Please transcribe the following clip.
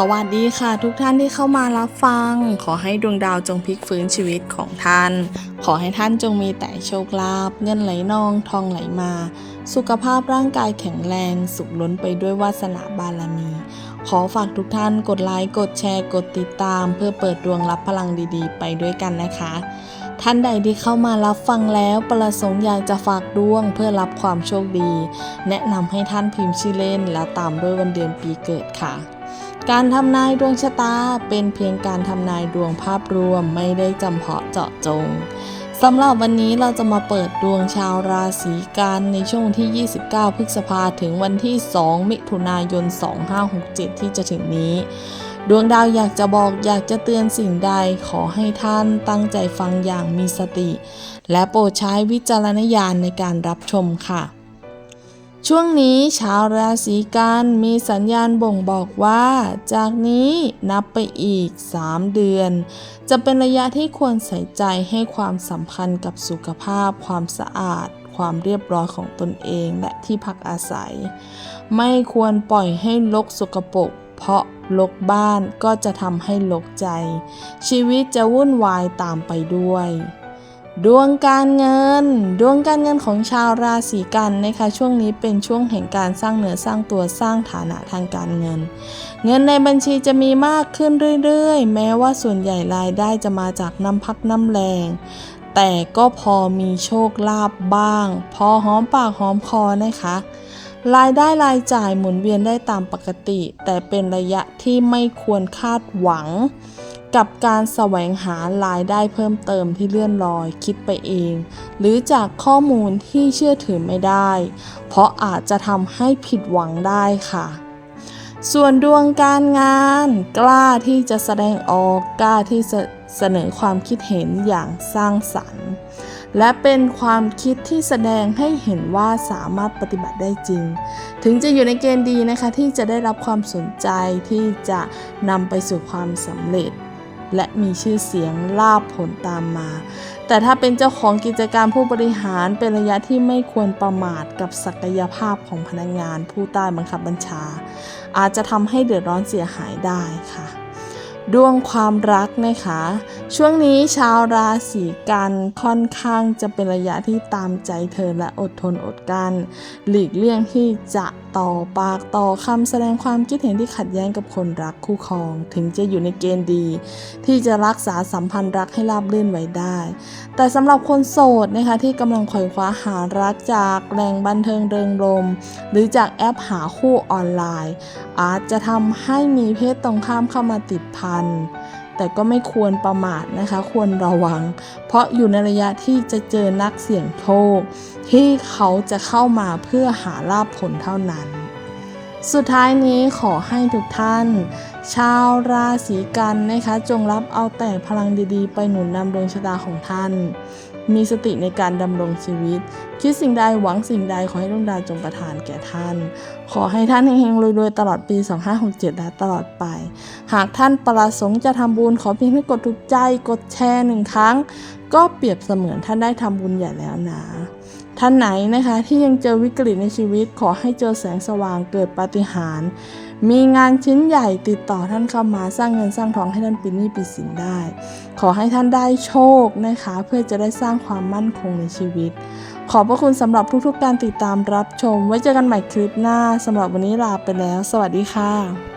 สวัสดีค่ะทุกท่านที่เข้ามารับฟัง ขอให้ดวงดาวจงพลิกฟื้นชีวิตของท่าน ขอให้ท่านจงมีแต่โชคลาภเงินไหลนองทองไหลมา สุขภาพร่างกายแข็งแรง สุขล้นไปด้วยวาสนาบารมี ขอฝากทุกท่านกดไลค์กดแชร์กดติดตาม เพื่อเปิดดวงรับพลังดีๆ ไปด้วยกันนะคะ ท่านใดที่เข้ามารับฟังแล้วประสงค์อยากจะฝากดวงเพื่อรับความโชคดี แนะนำให้ท่านพิมพ์ชื่อเล่น แล้วตามด้วยวันเดือนปีเกิดค่ะ การทำนายดวงชะตาเป็นเพียงการทำนายดวงภาพรวมไม่ได้จำเพาะเจาะจงสำหรับวันนี้เราจะมาเปิดดวงชาวราศีกันในช่วงที่ 29 พฤษภาถึงวันที่ 2 มิถุนายน 2567 ที่จะถึงนี้ ดวงดาวอยากจะบอกอยากจะเตือนสิ่งใดขอให้ท่านตั้งใจฟังอย่างมีสติ และโปรดใช้วิจารณญาณในการรับชมค่ะ ช่วงนี้ชาวราศีกันมีสัญญาณบ่งบอกว่า จากนี้นับไปอีก 3 เดือน จะเป็นระยะที่ควรใส่ใจให้ความสำคัญกับสุขภาพ ความสะอาด ความเรียบร้อยของตนเองและที่พักอาศัย ไม่ควรปล่อยให้ลกสกปรกเพราะลกบ้านก็จะทำให้ลกใจ ชีวิตจะวุ่นวายตามไปด้วย ดวงการเงิน ดวงการเงินของชาวราศีกันนะคะ ช่วงนี้เป็นช่วงแห่งการสร้างเนื้อสร้างตัวสร้างฐานะทางการเงิน เงินในบัญชีจะมีมากขึ้นเรื่อยๆ แม้ว่าส่วนใหญ่รายได้จะมาจากน้ำพักน้ำแรง แต่ก็พอมีโชคลาภบ้าง พอหอมปากหอมคอนะคะ รายได้รายจ่ายหมุนเวียนได้ตามปกติ แต่เป็นระยะที่ไม่ควรคาดหวัง กับการแสวงหารายได้เพิ่มเติมที่เลื่อนลอยคิดไปเอง หรือจากข้อมูลที่เชื่อถือไม่ได้ เพราะอาจจะทำให้ผิดหวังได้ค่ะ ส่วนดวงการงาน กล้าที่จะแสดงออกกล้าที่จะเสนอความคิดเห็นอย่างสร้างสรรค์ และเป็นความคิดที่แสดงให้เห็นว่าสามารถปฏิบัติได้จริง ถึงจะอยู่ในเกณฑ์ดีนะคะที่จะได้รับความสนใจที่จะนำไปสู่ความสำเร็จ และมีชื่อเสียงลาบผลตามมา แต่ถ้าเป็นเจ้าของกิจการผู้บริหารเป็นระยะที่ไม่ควรประมาทกับศักยภาพของพนักงานผู้ใต้บังคับบัญชา อาจจะทำให้เดือดร้อนเสียหายได้ค่ะดวงความรักนะคะ ช่วงนี้ชาวราศีกันค่อนข้างจะเป็นระยะที่ตามใจเธอและอดทนอดกัน หลีกเลี่ยงที่จะต่อปากต่อคำแสดงความคิดเห็นที่ขัดแย้งกับคนรักคู่ครอง ถึงจะอยู่ในเกณฑ์ดี ที่จะรักษาสัมพันธ์รักให้ราบรื่นไว้ได้ แต่สำหรับคนโสดนะคะที่กำลังขอยคว้าหารักจากแหล่งบันเทิงเริงรม หรือจากแอปหาคู่ออนไลน์ อาจจะทำให้มีเพศตรงข้ามเข้ามาติดพัน แต่ก็ไม่ควรประมาทนะคะ ควรระวัง เพราะอยู่ในระยะที่จะเจอนักเสี่ยงโชคที่เขาจะเข้ามาเพื่อหาลาภผลเท่านั้น สุดท้ายนี้ขอให้ทุกท่าน ชาวราศีกันนะคะ จงรับเอาแต่พลังดีๆ ไปหนุนนำดวงชะตาของท่าน มีสติในการดำรงชีวิต คิดสิ่งใดหวังสิ่งใดขอให้ดวงดาวจงประทานแก่ท่าน ขอให้ท่านเฮงๆรวยๆตลอดปี 2567 และตลอดไป หากท่านประสงค์จะทำบุญขอเพียงให้กดถูกใจกดแชร์หนึ่งครั้ง ก็เปรียบเสมือนท่านได้ทำบุญใหญ่แล้วนะ ท่านไหนนะคะที่ยังเจอวิกฤตในชีวิตขอให้เจอแสงสว่างเกิดปาฏิหาริย์มีงานชิ้นใหญ่ติดต่อท่านเข้ามาสร้างเงินสร้างทองให้ท่านปิดหนี้ปิดสินได้ ขอให้ท่านได้โชคนะคะ เพื่อจะได้สร้างความมั่นคงในชีวิต ขอบพระคุณสำหรับทุกๆการติดตามรับชม ไว้เจอกันใหม่คลิปหน้าสำหรับวันนี้ลาไปแล้ว สวัสดีค่ะ